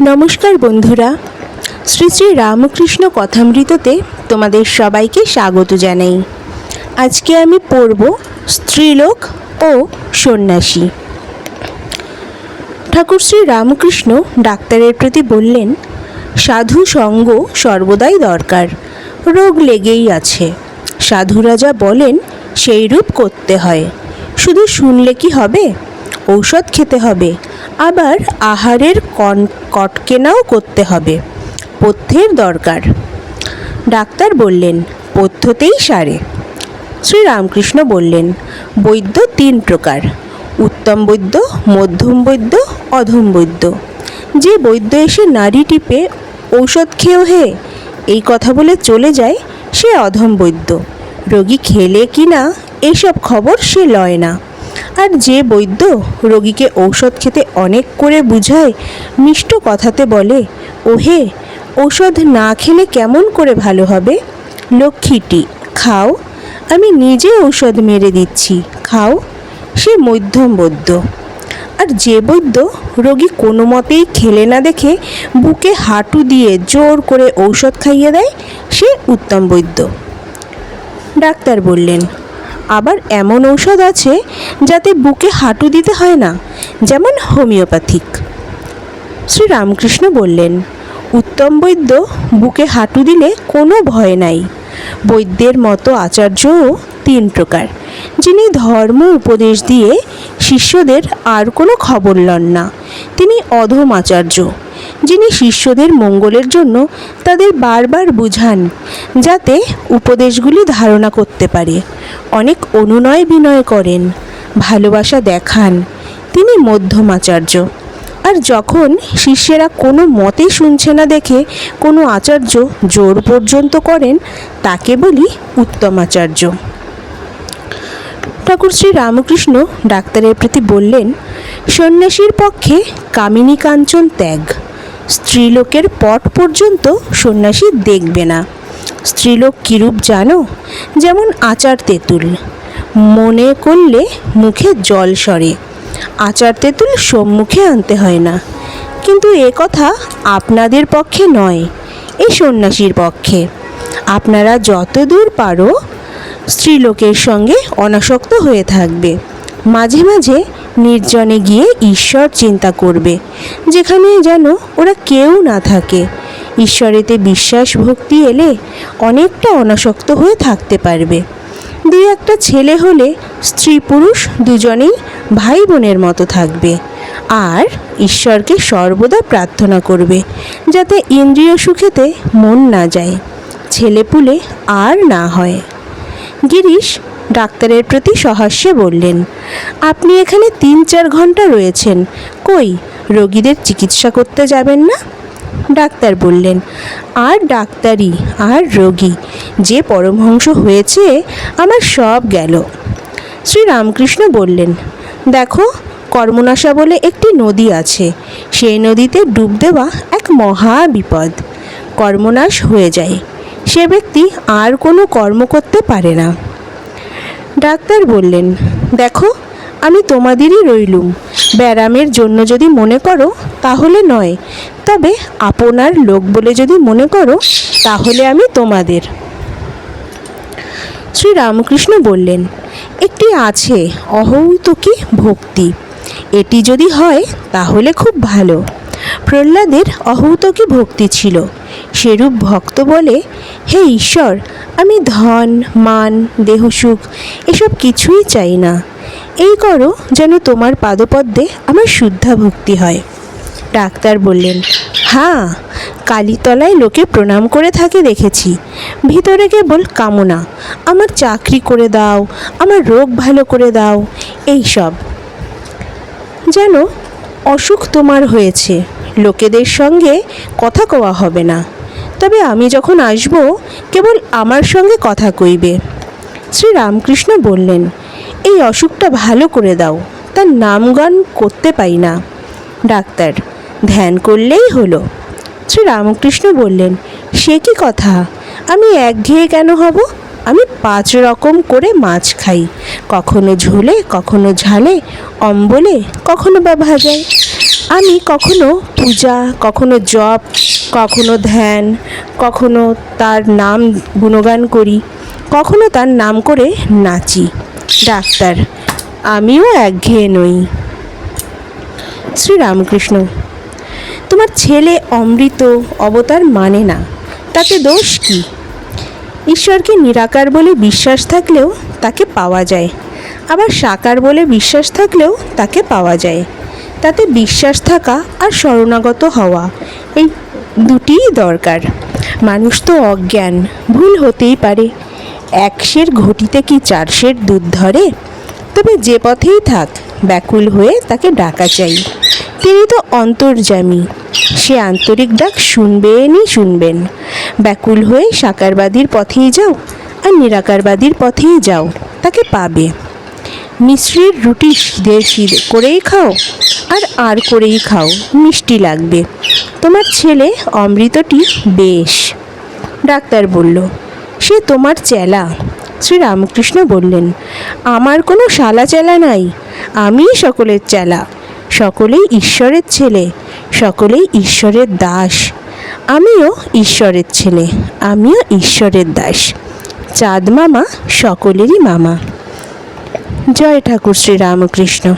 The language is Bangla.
নমস্কার বন্ধুরা। শ্রী শ্রী রামকৃষ্ণ কথামৃততে তোমাদের সবাইকে স্বাগত জানাই। আজকে আমি পড়ব স্ত্রীলোক ও সন্ন্যাসী। ঠাকুর শ্রী রামকৃষ্ণ ডাক্তারের প্রতি বললেন, সাধু সঙ্গ সর্বদাই দরকার, রোগ লেগেই আছে। সাধুরা যা বলেন সেই রূপ করতে হয়। শুধু শুনলে কি হবে? ঔষধ খেতে হবে। আবার আহারের কন কটকেনাও করতে হবে। পথ্যের দরকার। ডাক্তার বললেন পথ্যতেই সারে। শ্রীরামকৃষ্ণ বললেন, বৈদ্য তিন প্রকার। উত্তম বৈদ্য, মধ্যম বৈদ্য, অধম বৈদ্য। যে বৈদ্য এসে নারী টিপে, ঔষধ খেয়েও হে। এই কথা বলে চলে যায় সে অধম বৈদ্য। রোগী খেলে কি না এইসব খবর সে লয় না। আর যে বৈদ্য রোগীকে ঔষধ খেতে অনেক করে বুঝায়, মিষ্ট কথাতে বলে, ওহে, ঔষধ না খেলে কেমন করে ভালো হবে? লক্ষ্মীটি, খাও, আমি নিজে ঔষধ মেরে দিচ্ছি, খাও। সে মধ্যম বৈদ্য। আর যে বৈদ্য রোগী কোনো মতেই খেলে না দেখে বুকে হাঁটু দিয়ে জোর করে ঔষধ খাইয়ে দেয়, সে উত্তম বৈদ্য। ডাক্তার বললেন আবার এমন ঔষধ আছে যাতে বুকে হাঁটু দিতে হয় না, যেমন হোমিওপ্যাথিক। শ্রী রামকৃষ্ণ বললেন, উত্তম বৈদ্য বুকে হাঁটু দিলে কোনো ভয় নাই। বৈদ্যের মতো আচার্যও তিন প্রকার, যিনি ধর্ম উপদেশ দিয়ে শিষ্যদের আর কোনো খবর লন না। তিনি অধম আচার্য। যিনি শিষ্যদের মঙ্গলের জন্য তাদের বারবার বুঝান, যাতে উপদেশগুলি ধারণা করতে পারে। অনেক অনুনয় বিনয় করেন, ভালোবাসা দেখান, তিনি মধ্যমাচার্য আর যখন শিষ্যেরা কোনো মতে শুনছে না দেখে কোনো আচার্য জোর পর্যন্ত করেন, তাকে বলি উত্তমাচার্য ঠাকুর শ্রী রামকৃষ্ণ ডাক্তারের প্রতি বললেন, সন্ন্যাসীর পক্ষে কামিনী কাঞ্চন ত্যাগ। স্ত্রীলোকের পট পর্যন্ত সন্ন্যাসী দেখবে না। স্ত্রীলোক কিরূপ জানো? যেমন আচার তেঁতুল। মনে করলে মুখে জল সরে। আচার তেঁতুল সম্মুখে আনতে হয় না। কিন্তু এ কথা আপনাদের পক্ষে নয় এই সন্ন্যাসীর পক্ষে। আপনারা যত দূর পারো স্ত্রীলোকের সঙ্গে অনাসক্ত হয়ে থাকবে। মাঝে মাঝে নির্জনে গিয়ে ঈশ্বর চিন্তা করবে, যেখানে যেন ওরা কেউ না থাকে। ঈশ্বরেতে বিশ্বাস ভক্তি এলে অনেকটা অনাসক্ত হয়ে থাকতে পারবে। দুই একটা ছেলে হলে স্ত্রী পুরুষ দুজনেই ভাই বোনের মতো থাকবে আর ঈশ্বরকে সর্বদা প্রার্থনা করবে, যাতে ইন্দ্রিয় সুখেতে মন না যায় ছেলেপুলে আর না হয়। গিরিশ ডাক্তারের প্রতি সহাস্যে বললেন, আপনি এখানে তিন চার ঘণ্টা রয়েছেন, কই? রোগীদের চিকিৎসা করতে যাবেন না? ডাক্তার বললেন, আর ডাক্তারি, আর রোগী, যে পরমহংস হয়েছে, আমার সব গেল। শ্রীরামকৃষ্ণ বললেন, দেখো, কর্মনাশা বলে একটি নদী আছে, সেই নদীতে ডুব দেওয়া এক মহা বিপদ। কর্মনাশ হয়ে যায়, সে ব্যক্তি আর কোনো কর্ম করতে পারে না। ডাক্তার বললেন, দেখো, আমি তোমাদেরই রইলুম। ব্যারামের জন্য যদি মনে করো, তাহলে নয়। তবে আপনার লোক বলে যদি মনে করো, তাহলে আমি তোমাদের। শ্রী রামকৃষ্ণ বললেন, একটি আছে অহৌতকী ভক্তি। এটি যদি হয়, তাহলে খুব ভালো। প্রহ্লাদের অহৌতকী ভক্তি ছিল। সেরূপ ভক্ত বলে, হে ঈশ্বর, আমি ধন, মান দেহসুখ এসব কিছুই চাই না। এই করো যেন তোমার পাদপদ্মে আমার শুদ্ধা ভক্তি হয়। ডাক্তার বললেন হ্যাঁ কালীতলায় লোকে প্রণাম করে থাকে দেখেছি। ভিতরে কেবল কামনা। আমার চাকরি করে দাও, আমার রোগ ভালো করে দাও, এই সব। যেন অসুখ তোমার হয়েছে। লোকেদের সঙ্গে কথা কওয়া হবে না। তবে আমি যখন আসব, কেবল আমার সঙ্গে কথা কইবে। শ্রী রামকৃষ্ণ বললেন, এই অসুখটা ভালো করে দাও, তার নামগান করতে পাই না। ডাক্তার, ধ্যান করলেই হলো। শ্রী রামকৃষ্ণ বললেন, সে কি কথা? আমি একঘেয়ে কেন হব? আমি পাঁচ রকম করে মাছ খাই। কখনো ঝোলে, কখনো ঝালে, অম্বলে, কখনো বা ভাজায়। আমি কখনো পূজা, কখনো জপ কখনো ধ্যান, কখনো তার নাম গুণগান করি, কখনো তার নাম করে নাচি। ডাক্তার, আমিও একঘেয়ে নই। শ্রীরামকৃষ্ণ, তোমার ছেলে অমৃত অবতার মানে না, তাতে দোষ কি? ঈশ্বরকে নিরাকার বলে বিশ্বাস থাকলেও তাকে পাওয়া যায়, আবার সাকার বলে বিশ্বাস থাকলেও তাকে পাওয়া যায়। তাতে বিশ্বাস থাকা আর শরণাগত হওয়া, এই দুটিই দরকার। মানুষ তো অজ্ঞান, ভুল হতেই পারে। একশের ঘটিতে কি চারশের দুধ ধরে? তবে যে পথেই থাক, ব্যাকুল হয়ে তাকে ডাকা চাই। তিনি তো অন্তর্যামী, সে আন্তরিক ডাক শুনবেনই শুনবেন। ব্যাকুল হয়ে সাকারবাদীর পথেই যাও, আর নিরাকারবাদীর পথেই যাও, তাকে পাবে। মিশ্রির রুটি সিধে সিধে করেই খাও, আর আর করেই খাও, মিষ্টি লাগবে। তোমার ছেলে অমৃতটি বেশ। ডাক্তার বলল, সে তোমার চেলা। শ্রীরামকৃষ্ণ বললেন, আমার কোনো শালা চেলা নাই, আমিই সকলের চেলা। সকলেই ঈশ্বরের ছেলে, সকলেই ঈশ্বরের দাস। আমিও ঈশ্বরের ছেলে, আমিও ঈশ্বরের দাস। চাঁদ মামা সকলেরই মামা। জয় ঠাকুর শ্রীরামকৃষ্ণ।